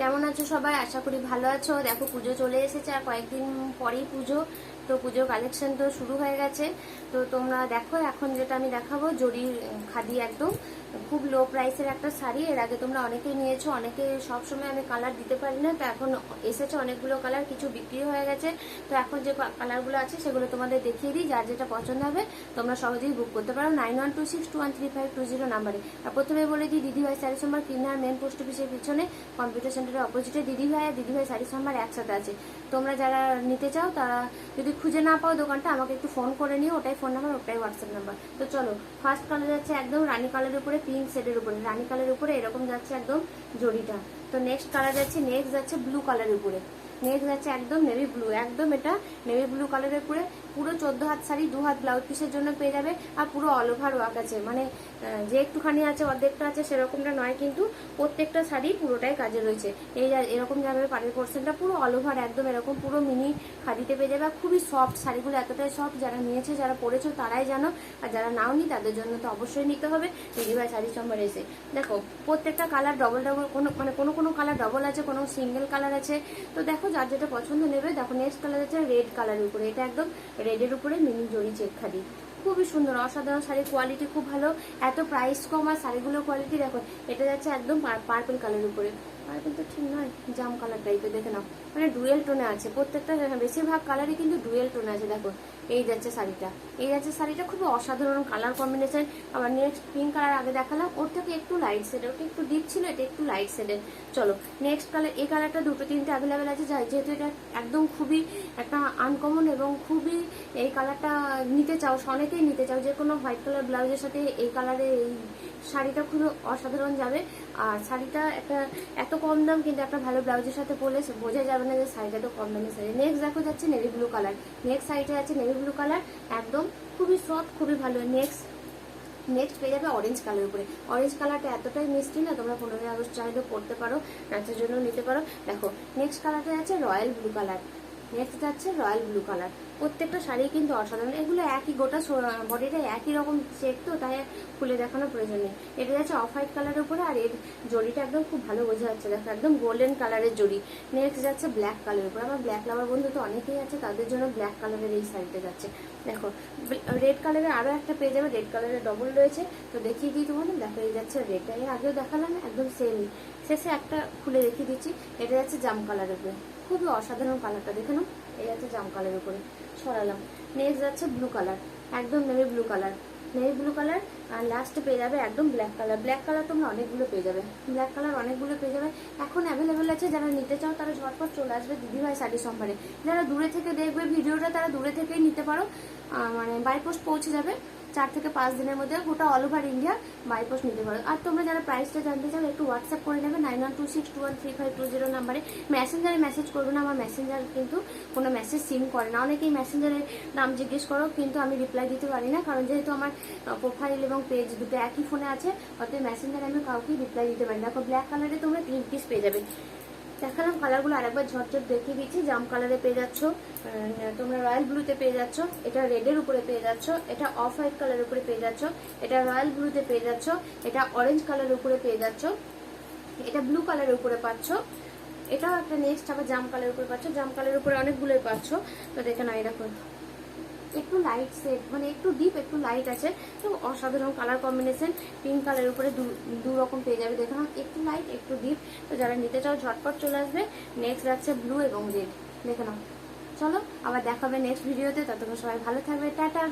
কেমন আছো সবাই? আশা করি ভালো আছো। দেখো পুজো চলে এসেছে আর কয়েকদিন পরেই পুজো। তো পুজোর কালেকশন তো শুরু হয়ে গেছে। তো তোমরা দেখো, এখন যেটা আমি দেখাবো জরি খাদি একদম। খুব লো প্রাইসের একটা শাড়ি। এর আগে তোমরা অনেকেই নিয়েছো, অনেকে সবসময় আমি কালার দিতে পারি না। তো এখন এসেছে অনেকগুলো কালার কিছু বিক্রি হয়ে গেছে। তো এখন যে কালারগুলো আছে, সেগুলো তোমাদের দেখিয়ে দিই, যার যেটা পছন্দ হবে, তোমরা সহজেই বুক করতে পারো। Nine one two six two one three five two zero নাম্বারে আর প্রথমে বলে দিই, দিদিভাই শাড়ি সম্বার কিনার মেন পোস্ট অফিসের পিছনে কম্পিউটার সেন্টারের অপোজিটে দিদিভাই আর দিদিভাই শাড়ি সম্বার একসাথে আছে। তোমরা যারা নিতে চাও, তারা যদি খুঁজে না পাও দোকানটা, আমাকে একটু ফোন করে নিও, ওটাই ফোন নাম্বার ওটাই হোয়াটসঅ্যাপ নাম্বার তো চলো ফার্স্ট কালার যাচ্ছে একদম রানী কালারের উপরে পিঙ্ক শেডের উপরে, রানী কালারের উপরে এরকম যাচ্ছে একদম জরিটা তো নেক্সট কালার যাচ্ছে নেক্সট যাচ্ছে ব্লু কালারের উপরে। নেক্সট যাচ্ছে একদম নেভি ব্লু একদম এটা নেভি ব্লু কালারের উপরে। পুরো চোদ্দ হাত শাড়ি, দু হাত ব্লাউজ পিসের জন্য পেয়ে যাবে আর পুরো অল ওভার ওয়ার্ক আছে। মানে যে একটুখানি আছে, অর্ধেকটা আছে, সেরকমটা নয় কিন্তু প্রত্যেকটা শাড়ি পুরোটাই কাজে রয়েছে। এই এরকম যাবে পাড়ের পোর্শনটা পুরো অল ওভার একদম এরকম পুরো মিনি খাদিতে পেয়ে যাবে। আর খুবই সফট শাড়িগুলো এতটাই সফট যারা নিয়েছে, যারা পরেছো, তারাই জানো। আর যারা নাও নি তাদের জন্য তো অবশ্যই নিতে হবে। দিদিভাই শাড়ি সম্বার এসে। দেখো, প্রত্যেকটা কালার ডবল ডবল কোনো মানে কোনো কোনো কালার ডবল আছে, কোনো সিঙ্গেল কালার আছে। তো দেখো, যার যেটা পছন্দ নেবে, দেখো নেক্সট কালার আছে রেড কালারের উপরে। এটা একদম রেডের উপরে মিনি জড়ি চেক খাদি খুবই সুন্দর, অসাধারণ শাড়ির কোয়ালিটি খুব ভালো। এত প্রাইস কম আর শাড়িগুলোর কোয়ালিটি দেখো, এটা যাচ্ছে একদম পার্পল কালারের উপরে। পার্পল তো ঠিক নয় জাম কালার টাইপের দেখে নাও। মানে ডুয়েল টোনে আছে। প্রত্যেকটা বেশিরভাগ কালারই কিন্তু ডুয়েল টোনে আছে, দেখো। এই যাচ্ছে শাড়িটা। এই যাচ্ছে শাড়িটা খুবই অসাধারণ কালার কম্বিনেশন আবার নেক্সট পিঙ্ক কালার আগে দেখালাম। ওর থেকে একটু লাইট শেডের ওটা একটু ডিপ ছিল, এটা একটু লাইট শেডের চলো নেক্সট কালার এই কালারটা দুটো তিনটে অ্যাভেলেবেল আছে। যেহেতু এটা একদম খুবই একটা আনকমন এবং খুবই এই কালারটা নিতে চাও, অনেকেই নিতে চাও, যে কোনো হোয়াইট কালার ব্লাউজের সাথে এই কালারে এই শাড়িটা খুব অসাধারণ যাবে। আর শাড়িটা একটা এত কম দাম, কিন্তু একটা ভালো ব্লাউজের সাথে পরলে বোঝা যাবে না যে শাড়িটা তো কম দামের শাড়ি। নেক্সট দেখো যাচ্ছে নেভি ব্লু কালার নেক্সট শাড়িটা আছে নেভি ব্লু কালার, একদম খুবই সফট খুবই ভালো। নেক্সট নেক্সট পেয়ে যাবে অরেঞ্জ কালার উপরে। অরেঞ্জ কালারটা এতটাই মিষ্টি না, তোমরা পনেরোই আগস্ট চাইলেও পড়তে পারো নাচের জন্য নিতে পারো। দেখো নেক্সট কালারটা আছে রয়্যাল ব্লু কালার নেক্সট যাচ্ছে রয়্যাল ব্লু কালার। প্রত্যেকটা শাড়ি কিন্তু অসাধারণ। এগুলো একই গোটা বডিটা একই রকম চেক তো, তাই খুলে দেখানোর প্রয়োজন নেই। এটা যাচ্ছে অফ হোয়াইট কালারের উপরে আর এর জড়িটা একদম খুব ভালো বোঝা যাচ্ছে। দেখো, একদম গোল্ডেন কালারের জড়ি। নেক্সট যাচ্ছে ব্ল্যাক কালারের উপরে। আমার ব্ল্যাক লাভার বন্ধু তো অনেকেই আছে, তাদের জন্য ব্ল্যাক কালারের এই শাড়িটা যাচ্ছে। দেখো রেড কালারের আরও একটা পেয়ে যাবে রেড কালারের ডবল রয়েছে। তো দেখিয়ে দিই তোমাদের, দেখো, এই যাচ্ছে রেডটা এর আগেও দেখালাম, একদম সেমই শেষে একটা খুলে দেখিয়ে দিচ্ছি। এটা যাচ্ছে জাম কালারের উপরে। খুবই অসাধারণ কালারটা দেখে নাও। এই আছে জাম কালারের উপরে। সরালাম নেক্সট যাচ্ছে ব্লু কালার একদম navy blue colour navy blue colour আর লাস্টে পেয়ে যাবে একদম ব্ল্যাক কালার ব্ল্যাক কালার তোমরা অনেকগুলো পেয়ে যাবে। ব্ল্যাক কালার অনেকগুলো পেয়ে যাবে। এখন অ্যাভেলেবেল আছে, যারা নিতে চাও তারা ঝটপট চলে আসবে দিদিভাই শাড়ি সম্ভারে। যারা দূরে থেকে দেখবে, ভিডিওটা তারা দূরে থেকেই নিতে পারো। মানে বাই পোস্ট পৌঁছে যাবে। চার থেকে পাঁচ দিনের মধ্যে গোটা all over India by post নিতে পারো। আর তোমরা যারা প্রাইসটা জানতে চাও, একটু হোয়াটসঅ্যাপ করে নেবে nine one two six two one three five two zero নাম্বারে মেসেঞ্জারে মেসেজ করবে না, আমার মেসেঞ্জার কিন্তু কোনো মেসেজ সিম করে না। অনেকেই মেসেঞ্জারে নাম জিজ্ঞেস করো, কিন্তু আমি রিপ্লাই দিতে পারি না, কারণ যেহেতু আমার প্রোফাইল এবং পেজ দুটো একই ফোনে আছে, অতএব মেসেঞ্জারে আমি কাউকেই রিপ্লাই দিতে পারি না। ব্ল্যাক কালারে তোমরা তিন পিস পেয়ে যাবে। দেখালাম কালারগুলো আরেকবার ঝটঝট দেখিয়ে দিচ্ছি। জাম কালারে পেয়ে যাচ্ছ তোমরা রয়্যাল ব্লুতে পেয়ে যাচ্ছ, এটা রেডের উপরে পেয়ে যাচ্ছ, এটা অফ হোয়াইট কালারের উপরে পেয়ে যাচ্ছ, এটা রয়্যাল ব্লুতে পেয়ে যাচ্ছ, এটা অরেঞ্জ কালারের উপরে পেয়ে যাচ্ছ, এটা ব্লু কালারের উপরে পাচ্ছ, এটাও একটা নেক্সট আবার জাম কালারের উপরে পাচ্ছ, জাম কালারের উপরে অনেকগুলোই পাচ্ছ। তো দেখে এরকম একটু লাইট সেট মানে একটু ডিপ একটু লাইট আছে। তো অসাধারণ কালার কম্বিনেশন পিঙ্ক কালারের উপরে দু- রকম পেয়ে যাবে। দেখুন একটু লাইট একটু ডিপ তো যারা নিতে চাও, ঝটপট চলে আসবে। নেক্সট যাচ্ছে ব্লু এবং রেড দেখে চলো, আবার দেখাবে নেক্সট ভিডিওতে ততক্ষণ সবাই ভালো থাকবে। টাটা!